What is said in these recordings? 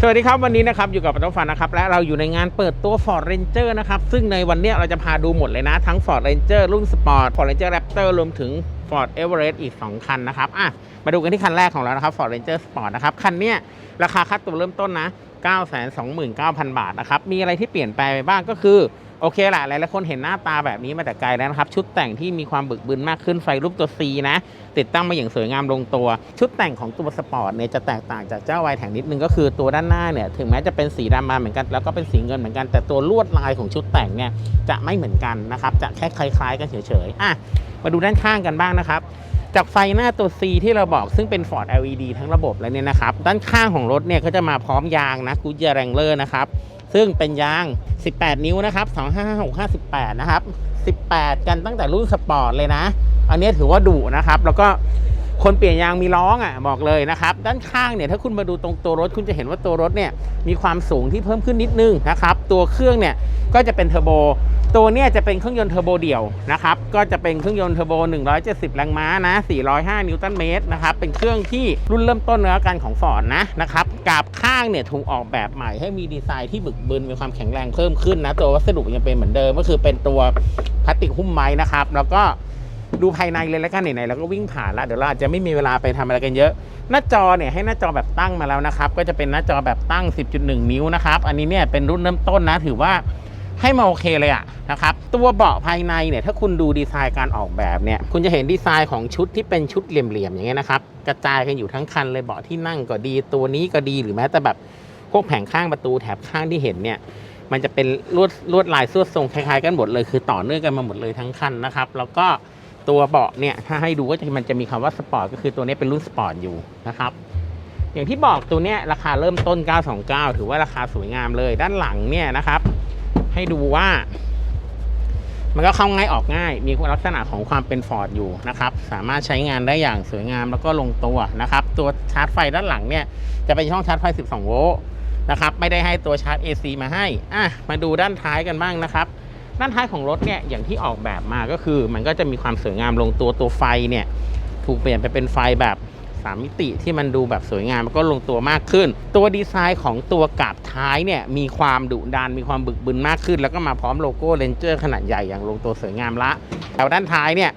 สวัสดีครับวันนี้นะครับอยู่กับปัตตฟันนะครับและเราอยู่ในงานเปิดตัว Ford Ranger นะครับซึ่งในวันนี้เราจะพาดูหมดเลยนะ ทั้ง Ford Ranger รุ่น Sport Ford Ranger Raptor รวมถึง Ford Everest อีก 2 คันนะครับอะมาดูกันที่คันแรกของเรานะครับ Ford Ranger Sport นะครับคันเนี้ยราคาค่าตัวเริ่มต้นนะ 929,000 บาทนะครับมีอะไรที่เปลี่ยนแปลงไปบ้างก็คือ โอเคแหละหลายๆคนเห็นหน้าตาแบบนี้มาแต่ไกลแล้วนะครับ ชุดแต่งที่มีความบึกบึนมากขึ้นไฟรูปตัว C นะ ติดตั้งมาอย่างสวยงามลงตัว ชุดแต่งของตัวสปอร์ตเนี่ยจะแตกต่างจากเจ้าไวแทงนิดนึงก็คือตัวด้านหน้าเนี่ยถึงแม้จะเป็นสีดำมาเหมือนกัน แล้วก็เป็นสีเงินเหมือนกันแต่ตัวลวดลายของชุดแต่งเนี่ยจะไม่เหมือนกันนะครับจะแค่คล้าย ๆ กันเฉยๆอะมาดูด้านข้างกันบ้างนะครับจากไฟหน้าตัว C ที่เราบอกซึ่งเป็น Ford LED ทั้งระบบแล้วเนี่ยนะครับ ด้านข้างของรถเนี่ยก็จะมาพร้อมยางนะ Goodyear Wrangler นะครับ ซึ่งเป็นยาง 18 นิ้วนะครับ25658 นะครับ 18 กันตั้งแต่รุ่นสปอร์ตเลยนะ อันนี้ถือว่าดุนะครับ แล้วก็คนเปลี่ยนยางมีร้องอะบอกเลยนะครับ ด้านข้างเนี่ยถ้าคุณมาดูตรงตัวรถคุณจะเห็นว่าตัวรถเนี่ยมีความสูงที่เพิ่มขึ้นนิดนึงนะครับ ตัวเครื่องเนี่ยก็จะเป็นเทอร์โบ ตัวเนี่ยจะเป็นเครื่องยนต์เทอร์โบเดี่ยวนะครับ ก็จะเป็นเครื่องยนต์เทอร์โบ 170 แรงม้านะ 405 นิวตันเมตรนะครับ เป็นเครื่องที่รุ่นเริ่มต้นแล้วกันของฟอร์ดนะนะครับกาบข้างเนี่ยถูกออกแบบใหม่ให้มีดีไซน์ที่บึกบึนมีความแข็งแรงเพิ่มขึ้นนะ ตัววัสดุยังเป็นเหมือนเดิมก็คือเป็นตัวพลาสติกหุ้มไม้นะครับ แล้วก็ดูภายในเลยแล้วกันไหนๆแล้วก็วิ่งผ่านละเดี๋ยวเราอาจจะไม่มีเวลาไปทำอะไรกันเยอะ หน้าจอเนี่ยให้หน้าจอแบบตั้งมาแล้วนะครับ ก็จะเป็นหน้าจอแบบตั้ง 10.1 นิ้วนะครับ อันนี้เนี่ยเป็นรุ่นเริ่มต้นนะ ถือว่า ให้มาโอเคเลยอะนะครับตัวเบาะภายในเนี่ยถ้าคุณดูดีไซน์การออกแบบเนี่ยคุณจะเห็นดีไซน์ของชุดที่เป็นชุดเหลี่ยมๆอย่างเงี้ยนะครับกระจายกันอยู่ทั้งคันเลยเบาะที่นั่งก็ดีตัวนี้ก็ดีหรือแม้แต่แบบพวกแผงข้างประตูแถบข้างที่เห็นเนี่ยมันจะเป็นลวดลวดลายสวดทรงคล้ายๆกันหมดเลยคือต่อเนื่องกันมาหมดเลยทั้งคันนะครับแล้วก็ตัวเบาะเนี่ยถ้าให้ดูก็จะมันจะมีคำว่าสปอร์ตก็คือตัวนี้เป็นรุ่นสปอร์ตอยู่นะครับอย่างที่บอกตัวเนี้ยราคาเริ่มต้น 929 ถือว่าราคาสวยงามเลย ด้านหลังเนี่ยนะครับ ให้ดูว่า มันก็เข้าง่ายออกง่าย มีลักษณะของความเป็นฟอร์ดอยู่นะครับ สามารถใช้งานได้อย่างสวยงามแล้วก็ลงตัวนะครับ ตัวชาร์จไฟด้านหลังเนี่ย จะเป็นช่องชาร์จไฟ 12 โวลต์นะครับ ไม่ได้ให้ตัวชาร์จ AC มาให้อะมาดูด้านท้ายกันบ้างนะครับด้านท้ายของรถเนี่ยอย่างที่ออกแบบมาก็คือ มันก็จะมีความสวยงามลงตัวตัวไฟเนี่ย ถูกเปลี่ยนไปเป็นไฟแบบ สามมิติที่มันดูแบบสวยงามแล้วก็ลงตัวมากขึ้น ตัวดีไซน์ของตัวกาบท้ายเนี่ยมีความดุดันมีความบึกบึนมากขึ้น แล้วก็มาพร้อมโลโก้เ a นเจอร์ขนาดใหญ่อย่างลงตัวสวยงามละแต่ว่าด้านท้ายเนี่ย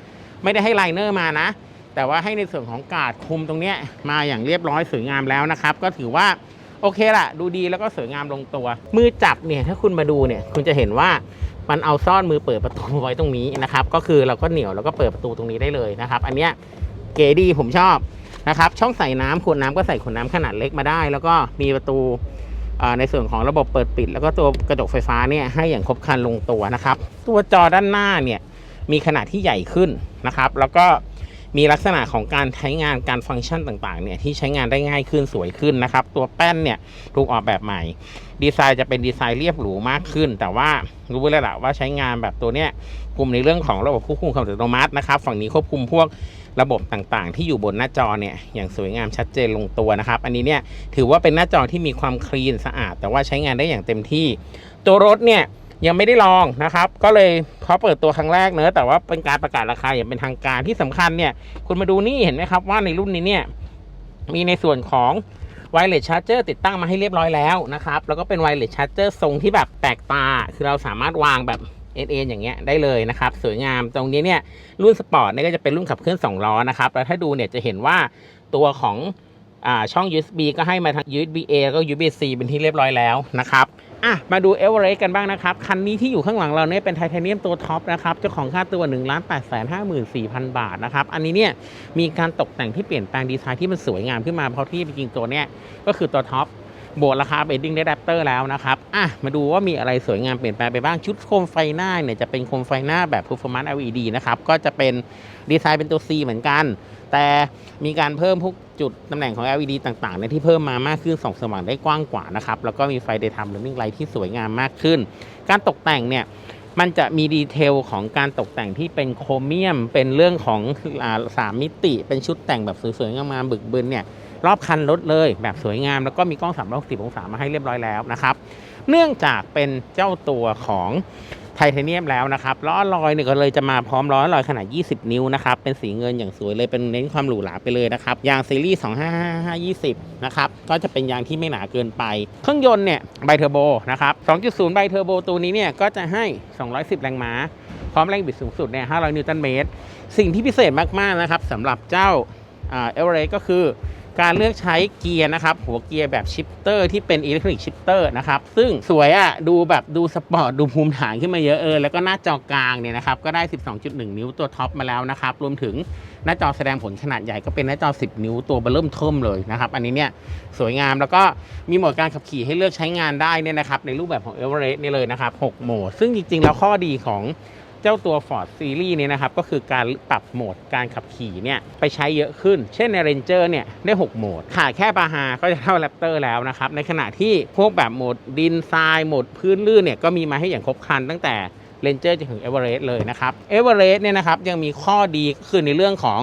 ไม่ได้ให้ไลเนอร์มานะ แต่ว่าให้ในส่วนของกาดคุมตรงเนี้ยมาอย่างเรียบร้อยสวยงามแล้วนะครับ ก็ถือว่าโอเคละดูดีแล้วก็สวยงามลงตัว มือจับเนี่ยถ้าคุณมาดูเนี่ยคุณจะเห็นว่ามันเอาซ่อนมือเปิดประตูไว้ตรงนี้นะครับ ก็คือเราก็เหนียวแล้วก็เปิดประตูตรงนี้ได้เลยนะครับ อันเนี้ยเก๋ดีผมชอบ นะครับช่องใส่น้ำขวดน้ำก็ใส่ขวดน้ำขนาดเล็กมาได้ แล้วก็มีประตูในส่วนของระบบเปิดปิด แล้วก็ตัวกระจกไฟฟ้าเนี่ยให้อย่างครบครันลงตัวนะครับ ตัวจอด้านหน้าเนี่ยมีขนาดที่ใหญ่ขึ้นนะครับ แล้วก็มีลักษณะของการใช้งานการฟังก์ชันต่างๆเนี่ยที่ใช้งานได้ง่ายขึ้นสวยขึ้นนะครับ ตัวแป้นเนี่ยถูกออกแบบใหม่ ดีไซน์จะเป็นดีไซน์เรียบหรูมากขึ้น แต่ว่ารู้แล้วแหละว่าใช้งานแบบตัวเนี้ยกลุ่มในเรื่องของระบบควบคุมความอัตโนมัตินะครับ ฝั่งนี้ควบคุมพวก ระบบต่างๆ ที่อยู่บนหน้าจอเนี่ยอย่างสวยงามชัดเจนลงตัวนะครับ อันนี้เนี่ยถือว่าเป็นหน้าจอที่มีความคลีนสะอาด แต่ว่าใช้งานได้อย่างเต็มที่ ตัวรถเนี่ยยังไม่ได้ลองนะครับ ก็เลยพอเปิดตัวครั้งแรกเนอะแต่ว่าเป็นการประกาศราคาอย่างเป็นทางการที่สำคัญเนี่ยคุณมาดูนี่เห็นไหมครับว่าในรุ่นนี้เนี่ยมีในส่วนของ Wireless Charger ติดตั้งมาให้เรียบร้อยแล้วนะครับ แล้วก็เป็น Wireless Charger ทรงที่แบบแปลกตา คือเราสามารถวางแบบ เอ็นเอ็นอย่างเงี้ยได้เลยนะครับ สวยงามตรงนี้เนี่ยรุ่นสปอร์ตเนี่ยก็จะเป็นรุ่นขับเคลื่อน2ล้อนะครับ แล้วถ้าดูเนี่ยจะเห็นว่าตัวของอช่อง USB ก็ให้มาทั้ง USB A แล้วก็ USB C เป็นที่เรียบร้อยแล้วนะครับอะมาดูเอเวอเรสต์กันบ้างนะครับ คันนี้ที่อยู่ข้างหลังเราเนี่ยเป็นไทเทเนียมตัวท็อปนะครับเจ้าของค่าตัว1 8 5 4 0 0 0บาทนะครับ อันนี้เนี่ยมีการตกแต่งที่เปลี่ยนแปลงดีไซน์ที่มันสวยงามขึ้นมาเพราะที่จริงตัวเนี้ยก็คือตัวท็อป โบกราคาเบดดิ้งได้แรปเตอร์แล้วนะครับ อะ มาดูว่ามีอะไรสวยงามเปลี่ยนแปลงไปบ้าง ชุดโคมไฟหน้าเนี่ยจะเป็นโคมไฟหน้าแบบ performance LED นะครับ ก็จะเป็นดีไซน์เป็นตัว C เหมือนกัน แต่มีการเพิ่มพวกจุดตำแหน่งของ LED ต่างๆเนี่ยที่เพิ่มมามากขึ้นส่องสว่างได้กว้างกว่านะครับ แล้วก็มีไฟ daytime running light ที่สวยงามมากขึ้น การตกแต่งเนี่ยมันจะมีดีเทลของการตกแต่งที่เป็นโครเมียม เป็นเรื่องของสามมิติ เป็นชุดแต่งแบบสวยๆงามๆบึกบึนเนี่ย รอบคันรถเลย แบบสวยงามแล้วก็มีกล้อง 360 องศามาให้เรียบร้อยแล้วนะครับเนื่องจากเป็นเจ้าตัวของไทเทเนียมแล้วนะครับล้อลอยเนี่ยก็เลยจะมาพร้อมล้อลอยขนาด 20 นิ้วนะครับ เป็นสีเงินอย่างสวยเลยเป็นเน้นความหรูหราไปเลยนะครับ ยางซีรีส์ 25520 นะครับ ก็จะเป็นยางที่ไม่หนาเกินไป เครื่องยนต์เนี่ยไบเทอร์โบนะครับ 2.0 ไบเทอร์โบตัวนี้เนี่ยก็จะให้ 210 แรงม้า พร้อมแรงบิดสูงสุดเนี่ย 500 นิวตันเมตร สิ่งที่พิเศษมากๆนะครับสำหรับเจ้าเอเวอเรสก็คือ การเลือกใช้เกียร์นะครับหัวเกียร์แบบชิปเตอร์ที่เป็นอิเล็กทรอนิกส์ชิปเตอร์นะครับซึ่งสวยอะ่ะดูแบบดูสปอร์ตดูภูมิฐานขึ้นมาเยอะเออแล้วก็หน้าจอกลางเนี่ยนะครับก็ได้ 12.1 นิ้วตัวท็อปมาแล้วนะครับรวมถึงหน้าจอแสดงผลขนาดใหญ่ก็เป็นหน้าจอ 10 นิ้วตัวเบอร์เริ่มเทิมเลยนะครับอันนี้เนี่ยสวยงามแล้วก็มีโหมดการขับขี่ให้เลือกใช้งานได้เนี่ยนะครับในรูปแบบของ e v e r e s t นี่เลยนะครับ6โหมดซึ่งจริงๆแล้วข้อดีของ เจ้าตัว Ford Series เนี่ยนะครับ ก็คือการปรับโหมดการขับขี่เนี่ยไปใช้เยอะขึ้น เช่นใน Ranger เนี่ยได้ 6 โหมดขาดแค่ปาฮาก็จะเท่า Raptor แล้วนะครับ ในขณะที่พวกแบบโหมดดินทรายโหมดพื้นลื่นเนี่ยก็มีมาให้อย่างครบครันตั้งแต่ Ranger จนถึง Everest เลยนะครับ Everest เนี่ยนะครับยังมีข้อดีก็คือในเรื่องของ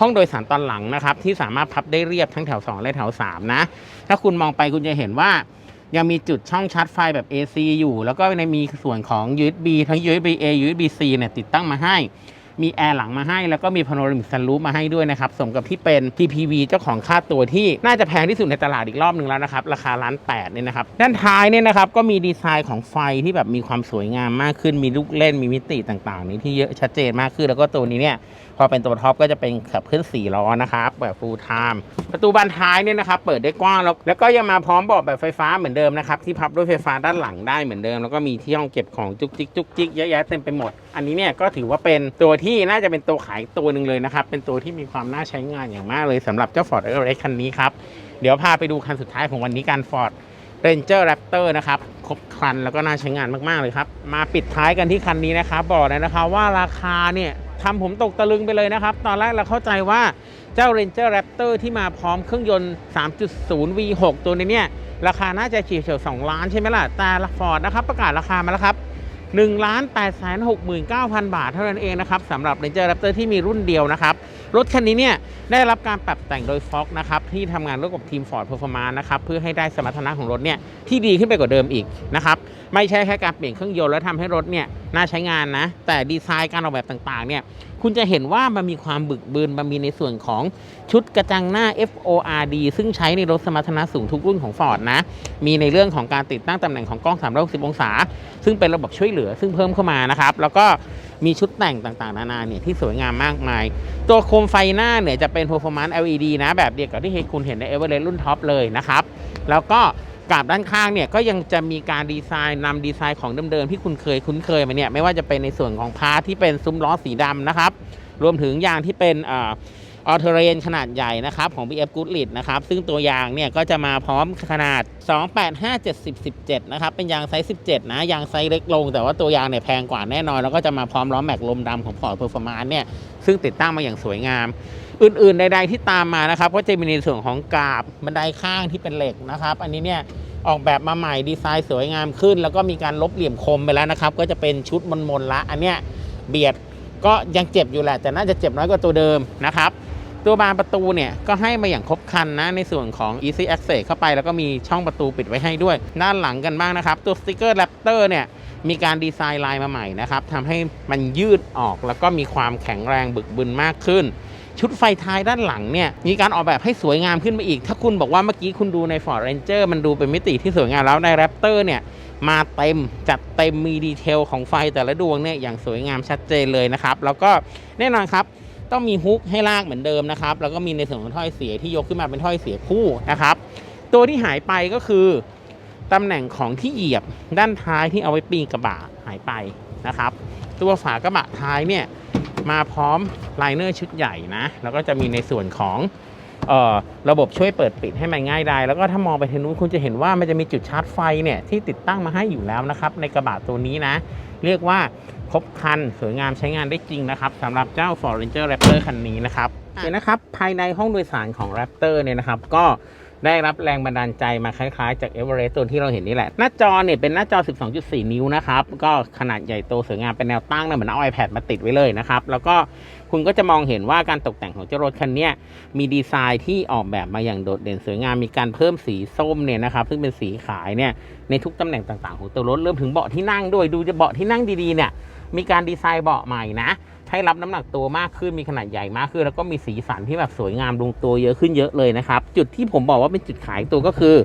ห้องโดยสารตอนหลังนะครับที่สามารถพับได้เรียบทั้งแถว 2 และแถว 3 นะ ถ้าคุณมองไปคุณจะเห็นว่า ยังมีจุดช่องชาร์จไฟแบบ AC อยู่ แล้วก็ในมีส่วนของ USB ทั้ง USB A USB C เนี่ยติดตั้งมาให้ มีแอร์หลังมาให้ แล้วก็มีพาโนรามิกซันรูฟมาให้ด้วยนะครับสมกับที่เป็น TPV เจ้าของค่าตัวที่น่าจะแพงที่สุดในตลาดอีกรอบหนึ่งแล้วนะครับ ราคาล้านแปดเนี่ยนะครับ ด้านท้ายเนี่ยนะครับก็มีดีไซน์ของไฟที่แบบมีความสวยงามมากขึ้น มีลูกเล่นมีมิติต่างๆ นี้ที่เยอะชัดเจนมากขึ้นแล้วก็ตัวนี้เนี่ย พอเป็นตัวท็อปก็จะเป็นขับเคลื่อน4ล้อนะครับแบบ full time ประตูบานท้ายเนี่ยนะครับเปิดได้กว้างแล้วแล้วก็ยังมาพร้อมเบาะแบบไฟฟ้าเหมือนเดิมนะครับที่พับด้วยไฟฟ้าด้านหลังได้เหมือนเดิม แล้วก็มีที่ห้องเก็บของจุกจิกจุกจิกเยอะแยะเต็มไปหมด อันนี้เนี่ยก็ถือว่าเป็นตัวที่น่าจะเป็นตัวขายตัวหนึ่งเลยนะครับเป็นตัวที่มีความน่าใช้งานอย่างมากเลยสำหรับเจ้า Ford e v e r e s t คันนี้ครับเดี๋ยวพาไปดูคันสุดท้ายของวันนี้การ Ford Ranger Raptor นะครับครบครันแล้วก็น่าใช้งานมากๆเลยครับมาปิดท้ายกันที่คันนี้นะครับบอกเลยนะครับว่าราคาเนี่ย ทำผมตกตะลึงไปเลยนะครับ ตอนแรกเราเข้าใจว่าเจ้า Ranger Raptor ที่มาพร้อมเครื่องยนต์ 3.0 V6 ตัวนี้เนี่ย ราคาน่าจะเฉียดๆ2ล้านใช่ไหมล่ะ แต่ฟอร์ดนะครับ ประกาศราคามาแล้วครับ1ล้าน8 6 9 0 0 0 บาทเท่านั้นเองนะครับสำหรับ Ranger Raptor ที่มีรุ่นเดียวนะครับ รถคันนี้เนี่ย ได้รับการปรับแต่งโดย Fox นะครับ ที่ทำงานร่วมกับทีม Ford Performance นะครับ เพื่อให้ได้สมรรถนะของรถเนี่ย ที่ดีขึ้นไปกว่าเดิมอีกนะครับ ไม่ใช่แค่การเปลี่ยนเครื่องยนต์แล้วทำให้รถเนี่ย น่าใช้งานนะ แต่ดีไซน์การออกแบบต่างๆ เนี่ย คุณจะเห็นว่ามันมีความบึกบืนมันมีในส่วนของชุดกระจังหน้า FORD ซึ่งใช้ในรถสมรรถนะสูงทุกรุ่นของ Ford นะ มีในเรื่องของการติดตั้งตำแหน่งของกล้อง 360 องศา ซึ่งเป็นระบบช่วยเหลือซึ่งเพิ่มเข้ามานะครับ แล้วก็มีชุดแต่งต่างๆ นานาเนี่ยที่สวยงามมากมาย ตัวโคมไฟหน้าเนี่ยจะเป็น performance LED นะแบบเดียวกับที่คุณเห็นใน Everest รุ่นท็อปเลยนะครับ แล้วก็ กราบด้านข้างเนี่ยก็ยังจะมีการดีไซน์นำดีไซน์ของเดิมๆที่คุณเคยคุ้นเคยมาเนี่ยไม่ว่าจะเป็นในส่วนของพาร์ทที่เป็นซุ้มล้อสีดำนะครับรวมถึงยางที่เป็นออเทเรนขนาดใหญ่นะครับของ BF Goodrich นะครับซึ่งตัวยางเนี่ยก็จะมาพร้อมขนาด 285 70 17 นะครับเป็นยางไซส์ 17 นะ ยางไซส์เล็กลง แต่ว่าตัวยางเนี่ยแพงกว่าแน่นอน แล้วก็จะมาพร้อมล้อแม็กลมดำของ Ford Performance เนี่ยซึ่งติดตั้งมาอย่างสวยงาม อื่นๆใดๆที่ตามมานะครับก็จะมีในส่วนของกาบบันไดข้างที่เป็นเหล็กนะครับ อันนี้เนี่ย ออกแบบมาใหม่ดีไซน์สวยงามขึ้น แล้วก็มีการลบเหลี่ยมคมไปแล้วนะครับ ก็จะเป็นชุดมนๆละอันเนี้ยเบียดก็ยังเจ็บอยู่แหละ แต่น่าจะเจ็บน้อยกว่าตัวเดิมนะครับ ตัวบานประตูเนี่ยก็ให้มาอย่างครบครันนะ ในส่วนของ Easy Access เข้าไป แล้วก็มีช่องประตูปิดไว้ให้ด้วย ด้านหลังกันบ้างนะครับ ตัวสติกเกอร์ Raptor เนี่ยมีการดีไซน์ลายมาใหม่นะครับทำให้มันยืดออกแล้วก็มีความแข็งแรงบึกบึนมากขึ้น ชุดไฟท้ายด้านหลังเนี่ยมีการออกแบบให้สวยงามขึ้นมาอีก ถ้าคุณบอกว่าเมื่อกี้คุณดูใน Ford Ranger มันดูเป็นมิติที่สวยงามแล้วใน Raptor เนี่ยมาเต็มจัดเต็มมีดีเทลของไฟแต่ละดวงเนี่ยอย่างสวยงามชัดเจนเลยนะครับ แล้วก็แน่นอนครับต้องมีฮุกให้ลากเหมือนเดิมนะครับ แล้วก็มีในส่วนของถ้อยเสียที่ยกขึ้นมาเป็นถ้อยเสียคู่นะครับ ตัวที่หายไปก็คือตำแหน่งของที่เหยียบด้านท้ายที่เอาไว้ปีนกระบะหายไปนะครับ ตัวฝากระบะท้ายเนี่ย มาพร้อมไลเนอร์ชุดใหญ่นะ แล้วก็จะมีในส่วนของเอ่อระบบช่วยเปิดปิดให้มันง่ายได้ แล้วก็ถ้ามองไปทางนู้นคุณจะเห็นว่ามันจะมีจุดชาร์จไฟเนี่ยที่ติดตั้งมาให้อยู่แล้วนะครับ ในกระบะตัวนี้นะ เรียกว่าครบครันสวยงามใช้งานได้จริงนะครับสำหรับเจ้า Ford Ranger Raptor คันนี้นะครับโอเคนะครับภายในห้องโดยสารของ Raptor เนี่ยนะครับ ก็ ได้รับแรงบันดาลใจมาคล้ายๆ จาก Everest ตัวที่เราเห็นนี่แหละ หน้าจอเนี่ยเป็นหน้าจอ 12.4 นิ้วนะครับ ก็ขนาดใหญ่โตสวยงามเป็นแนวตั้งนะเหมือนเอา iPad มาติดไว้เลยนะครับ แล้วก็คุณก็จะมองเห็นว่าการตกแต่งของเจ้ารถคันนี้มีดีไซน์ที่ออกแบบมาอย่างโดดเด่นสวยงามมีการเพิ่มสีส้มเนี่ยนะครับซึ่งเป็นสีขายเนี่ยในทุกตำแหน่งต่างๆของตัวรถเริ่มถึงเบาะที่นั่งด้วยดูจะเบาะที่นั่งดีๆเนี่ยมีการดีไซน์เบาะใหม่นะ ให้รับน้ำหนักตัวมากขึ้นมีขนาดใหญ่มากขึ้น แล้วก็มีสีสันที่แบบสวยงามลงตัวเยอะขึ้นเยอะเลยนะครับ จุดที่ผมบอกว่าเป็นจุดขายตัวก็คือ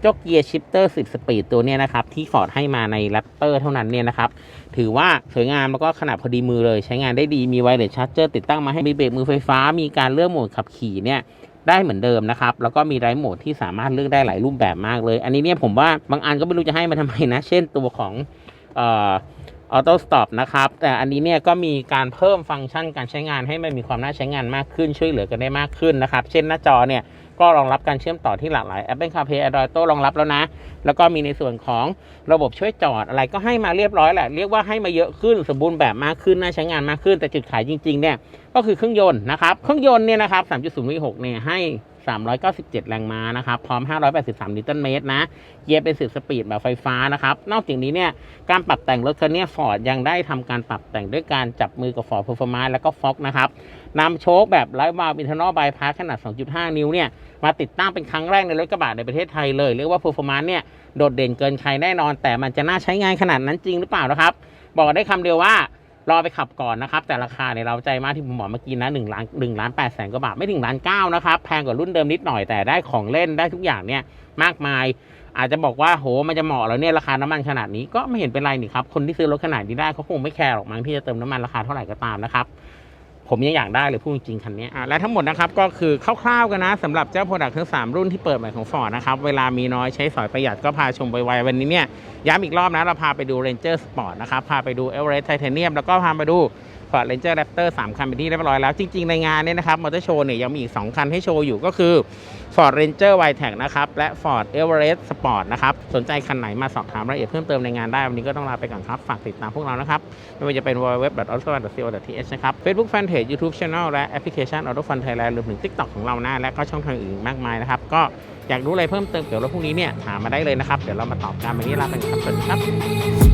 เจ้าเกียร์ชิปเตอร์ 10 สปีดตัวเนี้ยนะครับที่ฟอร์ดให้มาในแรปเตอร์เท่านั้นเนี่ยนะครับถือว่าสวยงามแล้วก็ขนาดพอดีมือเลยใช้งานได้ดีมีไวเลสชาร์จเจอร์ติดตั้งมาให้มีเบรกมือไฟฟ้า มีการเลือกโหมดขับขี่เนี่ยได้เหมือนเดิมนะครับ แล้วก็มีไร์โหมดที่สามารถเลือกได้หลายรูปแบบมากเลย อันนี้เนี่ยผมว่าบางอันก็ไม่รู้จะให้มาทำไมนะ เช่นตัวของเอ่อ ออโต้สต็อปนะครับ แต่อันนี้เนี่ยก็มีการเพิ่มฟังก์ชันการใช้งานให้มันมีความน่าใช้งานมากขึ้นช่วยเหลือกันได้มากขึ้นนะครับ เช่นหน้าจอเนี่ยก็รองรับการเชื่อมต่อที่หลากหลาย Apple CarPlay Android Auto รองรับแล้วนะ แล้วก็มีในส่วนของระบบช่วยจอดอะไรก็ให้มาเรียบร้อยแหละ เรียกว่าให้มาเยอะขึ้นสมบูรณ์แบบมากขึ้นน่าใช้งานมากขึ้นแต่จุดขายจริงๆเนี่ยก็คือเครื่องยนต์นะครับเครื่องยนต์เนี่ยนะครับ3.0 V6 เนี่ยให้ 397 แรงม้านะครับ พร้อม 583 นิวตันเมตรนะเกียร์เป็น10สปีดแบบไฟฟ้านะครับ นอกจากนี้เนี่ย การปรับแต่งรถคันนี้ฟอร์ดยังได้ทำการปรับแต่งด้วยการจับมือกับ Ford Performance แล้วก็ Fox นะครับนำโชคแบบไร้วาล์วอินเทอร์นอลบายพาสขนาด 2.5 นิ้วเนี่ย มาติดตั้งเป็นครั้งแรกในรถกระบะในประเทศไทยเลย เรียกว่า Performance เนี่ยโดดเด่นเกินใครแน่นอน แต่มันจะน่าใช้งานขนาดนั้นจริงหรือเปล่านะครับ บอกได้คำเดียวว่า รอไปขับก่อนนะครับ แต่ราคาเนี่ยเราใจมากที่ผมบอกเมื่อกี้นะหนึ่งล้านหนึ่งล้านแปดแสนกว่าบาทไม่ถึงล้านเก้านะครับ แพงกว่ารุ่นเดิมนิดหน่อยแต่ได้ของเล่นได้ทุกอย่างเนี่ยมากมาย อาจจะบอกว่าโหมันจะเหมาะแล้วเนี่ยราคาน้ำมันขนาดนี้ก็ไม่เห็นเป็นไรนี่ครับคนที่ซื้อรถขนาดนี้ได้เขาคงไม่แคร์หรอกมั้งที่จะเติมน้ำมันราคาเท่าไหร่ก็ตามนะครับ ผมยังอยากได้เลยพูดจริงๆคันนี้อ่าและทั้งหมดนะครับก็คือคร่าวๆกันนะสำหรับเจ้าโปรดักต์ทั้ง 3 รุ่นที่เปิดใหม่ของฟอร์ดนะครับ เวลามีน้อยใช้สอยประหยัดก็พาชมไวๆวันนี้เนี่ยย้ำอีกรอบนะ เราพาไปดู Ranger Sport นะครับ พาไปดู Everest Titanium แล้วก็พาไปดู Ford Ranger Raptor 3คันเป็นที่เรียบร้อยแล้ว จริง ๆ ในงานเนี่ยนะครับมอเตอร์โชว์เนี่ยยังมีอีก 2 คันให้โชว์อยู่ก็คือ Ford Ranger w i t e c นะครับ และ Ford Everest Sport นะครับ สนใจคันไหนมาสอบถามรายละเอียดเพิ่มเติมในงานได้ วันนี้ก็ต้องลาไปก่อนครับ ฝากติดตามพวกเรานะครับ ไม่ว่าจะเป็น www.autofun.co.th นะครับ Facebook Fanpage YouTube Channel และแอปพลิเคชัน Auto Fun Thailand รวมถึง TikTok ของเราหนะและก็ช่องทางอื่นมากมายนะครับก็อยากรู้อะไรเพิ่มเติมเกี่ยวกับพวกนี้เนี่ยถามมาได้เลยนะครับเดี๋ยวเรามาตอบกันวันนี้ลาไปก่อนครับสวัสดีครับ